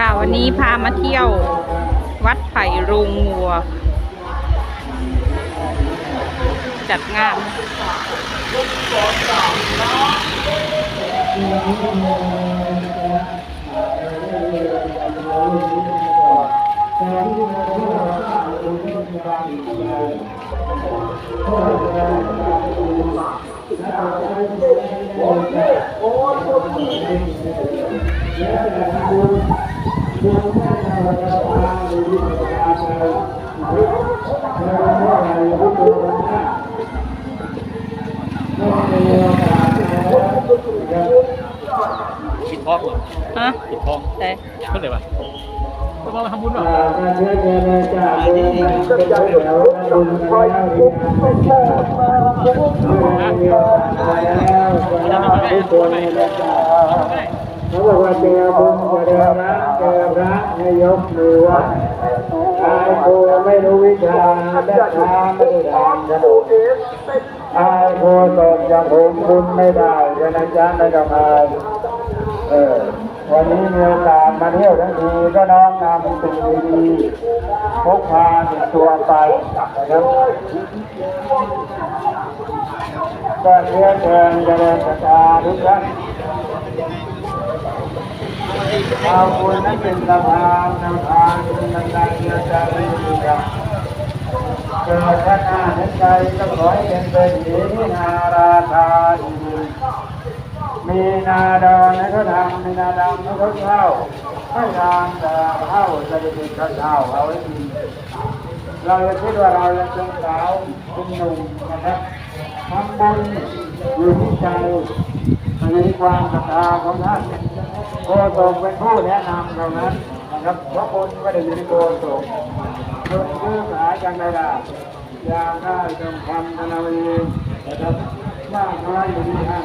ค่ะ วันนี้พามาเที่ยว วัดไผ่โรงวัว จัดงานปิดท้องเหรอ ฮะปิดท้องแต่เพิ่งเลยปะก็มาทำบุญเหรอเขาบอกว่าเจอบุญเจอพระเจอพระให้ยกมือไหว้ตายโคไม่รู้วิชาและทาไม่ได้ทำนะอายโคตกอย่างผมคุณไม่ได้ฉะนั้นจะไม่ต้องอาย เออวันนี้มีโอกาสมาเที่ยวทั้งทีก็น้อมนำสิ่งดีๆพกพาติดตัวไปนะครับก็เรียนเชิญเจริญศรัทธาทุกท่านเอาบุญนั้นเป็นสะพานนำทางเป็นบันไดเดินจากไปสู่ธรรมเกิดพัฒนาในใจก็ขอให้เป็นเป็นหีนาราธาดี มีนาดอนให้เขาทำมีนาดำให้เขาเข้าให้ทางแต่เข้าจะได้เป็นข้าวเช้าเอาไว้กินเราจะคิดว่าเรายังเป็นสาวเป็นหนุ่มนะครับทำบุญอยู่ที่ใจมีความศรัทธาของท่านโกศกเป็นผู้แนะนำเรานั้นนะครับเพราะคนไม่ได้ยู่ในโกศกคนชื่อหาจังไดล่ะยาได้จงทำธนาวีนะครับมากน้อยอยู่ที่ท่าน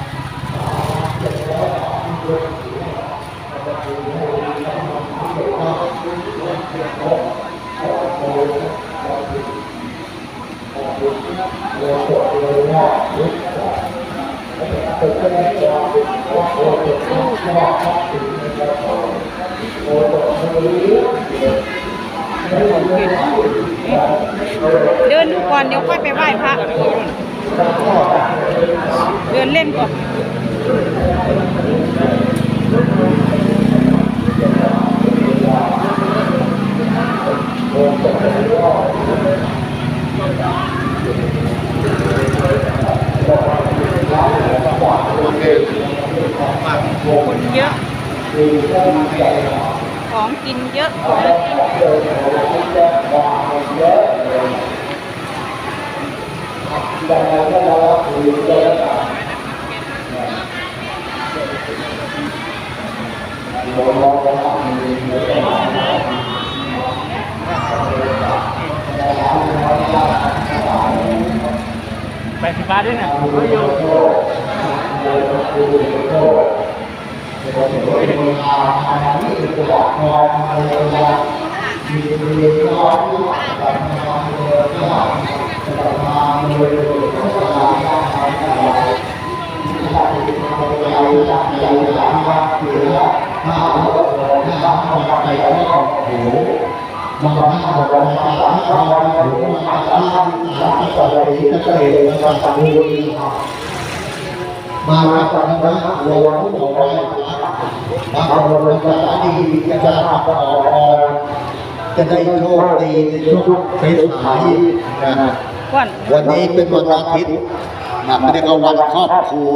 ราะคนไม่ได้อยู่ในกศกท่านก็จะเป็นอะไรกันเดินดูก่อนเดี๋ยวค่อยไปไหว้พระเดินเล่นก่อนเยอะ ของกินเยอะของแปดสิบบาทด้วยเนี่ยไม่อยู่มารับฟังพระโลวผู้ บอกไว้มาเอาลงจะดีจะภาพก็ออกจะได้โชคดีในช่วงเฟสขายนะวันนี้เป็นวันอาทิตย์นะไม่ได้ก็วันครอบครัว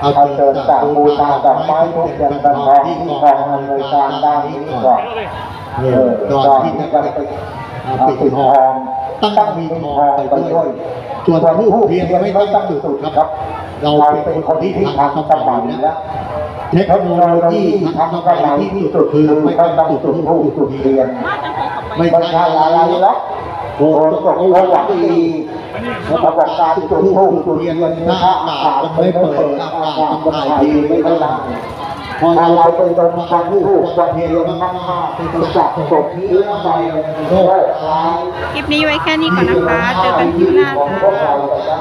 เอาเชิญจากบูชาดอกไม้ทุกอย่างกันทองที่กองอำนวยการด้านนี้ก่อนเออตอนที่จะไปปิดทอง ตั้งมีทองไปด้วยส่วนผู้เพียงไม่ต้องจุดครับ เราเป็นคนที่ทันสมัยแล้วเทคโนโลยีทันสมัยที่สุดคือไม่ต้องจุดทูบจุดเทียนไม่ใช่อะไรแล้วโอ้ตกลงหวังดีประกอบการจุดทูบจุดเทียนถ้าอากาศมันไม่เปิดอากาศมันถ่ายดีไม่ได้ พอเราไปตรงทางทูบจุดเทียนมากๆเป็นจับศพนี้แล้วไปโลกร้ายคลิปนี้ไว้แค่นี้ก่อนนะคะ เจอกันคลิปหน้าจ้า